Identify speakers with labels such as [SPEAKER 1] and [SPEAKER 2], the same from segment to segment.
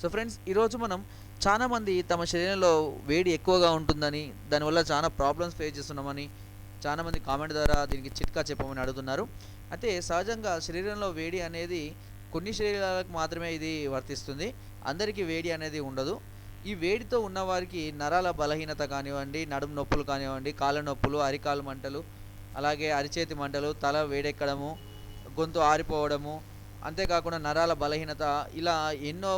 [SPEAKER 1] So friends ఈరోజు మనం చాలామంది తమ శరీరంలో వేడి ఎక్కువగా ఉంటుందని దానివల్ల చాలా ప్రాబ్లమ్స్ ఫేస్ చేస్తున్నామని చాలామంది కామెంట్ ద్వారా దీనికి చిట్కా చెప్పమని అడుగుతున్నారు. అయితే సహజంగా శరీరంలో వేడి అనేది కొన్ని శరీరాలకు మాత్రమే ఇది వర్తిస్తుంది. అందరికీ వేడి అనేది ఉండదు. ఈ వేడితో ఉన్నవారికి నరాల బలహీనత కానివ్వండి నడుము నొప్పులు కానివ్వండి కాళ్ళ నొప్పులు అరికాలు మంటలు అలాగే అరిచేతి మంటలు తల వేడెక్కడము గొంతు ఆరిపోవడము అంతేకాకుండా నరాల బలహీనత ఇలా ఎన్నో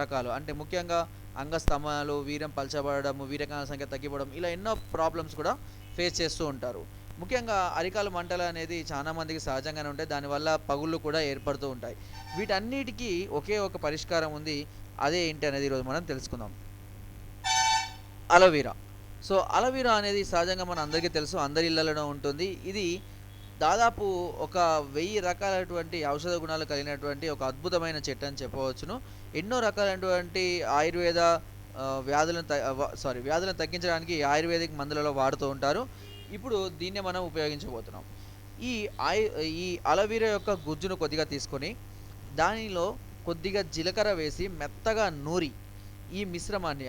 [SPEAKER 1] రకాలు. అంటే ముఖ్యంగా అంగస్తంభాలు వీరం పలచబడము వీరకాల సంఖ్య తగ్గిపోవడం ఇలా ఎన్నో ప్రాబ్లమ్స్ కూడా ఫేస్ చేస్తూ ఉంటారు. ముఖ్యంగా అరికాలు మంటలు అనేది చాలా మందికి సహజంగానే ఉంటాయి. దానివల్ల పగుళ్ళు కూడా ఏర్పడుతూ ఉంటాయి. వీటన్నిటికీ ఒకే ఒక పరిష్కారం ఉంది. అదే ఏంటి అనేది ఈరోజు మనం తెలుసుకుందాం. అలోవీరా. సో అలోవీరా అనేది సహజంగా మన అందరికీ తెలుసు. అందరి ఇళ్ళలోనే ఉంటుంది. ఇది దాదాపు ఒక వెయ్యి రకాలైనటువంటి ఔషధ గుణాలు కలిగినటువంటి ఒక అద్భుతమైన చెట్టు అని చెప్పవచ్చును. ఎన్నో రకాలైనటువంటి ఆయుర్వేద వ్యాధులను సారీ వ్యాధులను తగ్గించడానికి ఆయుర్వేదిక్ మందులలో వాడుతూ ఉంటారు. ఇప్పుడు దీన్నే మనం ఉపయోగించబోతున్నాం. ఈ ఆయు ఈ అలవీరా యొక్క గుజ్జును కొద్దిగా తీసుకొని దానిలో కొద్దిగా జీలకర్ర వేసి మెత్తగా నూరి ఈ మిశ్రమాన్ని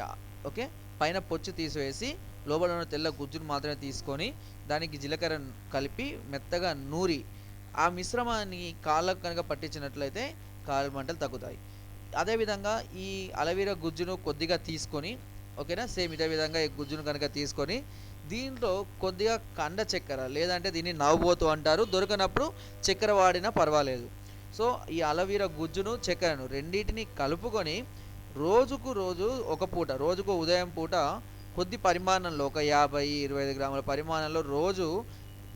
[SPEAKER 1] ఓకే పైన పొచ్చు తీసివేసి లోపల ఉన్న తెల్ల గుజ్జును మాత్రమే తీసుకొని దానికి జీలకర్ర కలిపి మెత్తగా నూరి ఆ మిశ్రమాన్ని కాళ్ళకు కనుక పట్టించినట్లయితే కాళ్ళ మంటలు తగ్గుతాయి. అదేవిధంగా ఈ అలవీరా గుజ్జును కొద్దిగా తీసుకొని ఓకేనా? సేమ్ ఇదే విధంగా ఈ గుజ్జును కనుక తీసుకొని దీంట్లో కొద్దిగా కండ చక్కెర లేదంటే దీన్ని నవ్వుబోతు అంటారు. దొరకనప్పుడు చక్కెర వాడినా పర్వాలేదు. సో ఈ అలవీరా గుజ్జును చక్కెరను రెండింటిని కలుపుకొని రోజుకు రోజు ఒక పూట రోజుకు ఉదయం పూట కొద్ది పరిమాణంలో ఒక యాభై ఇరవై ఐదు గ్రాముల పరిమాణంలో రోజు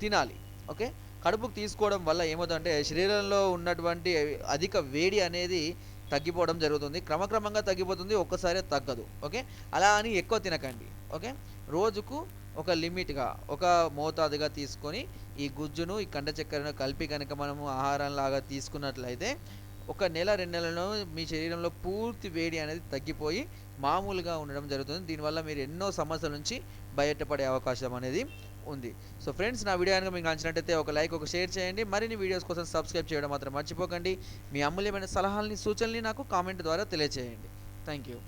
[SPEAKER 1] తినాలి ఓకే? కడుపుకు తీసుకోవడం వల్ల ఏమవుతుందంటే శరీరంలో ఉన్నటువంటి అధిక వేడి అనేది తగ్గిపోవడం జరుగుతుంది. క్రమక్రమంగా తగ్గిపోతుంది ఒక్కసారి తగ్గదు ఓకే? అలా అని ఎక్కువ తినకండి ఓకే? రోజుకు ఒక లిమిట్గా ఒక మోతాదుగా తీసుకొని ఈ గుజ్జును ఈ కండ చక్కెరను కలిపి కనుక మనము ఆహారంలాగా తీసుకున్నట్లయితే ఒక నెల రెండు నెలలో మీ శరీరంలో పూర్తి వేడి అనేది తగ్గిపోయి మామూలుగా ఉండడం జరుగుతుంది. దీనివల్ల మీరు ఎన్నో సమస్యల నుంచి బయటపడే అవకాశం అనేది ఉంది. సో ఫ్రెండ్స్ నా వీడియో కనుక మీకు నచ్చినట్టయితే ఒక లైక్ ఒక షేర్ చేయండి. మరిన్ని వీడియోస్ కోసం సబ్స్క్రైబ్ చేయడం మాత్రం మర్చిపోకండి. మీ అమూల్యమైన సలహాలని సూచనల్ని నాకు కామెంట్ ద్వారా తెలియజేయండి థ్యాంక్ యూ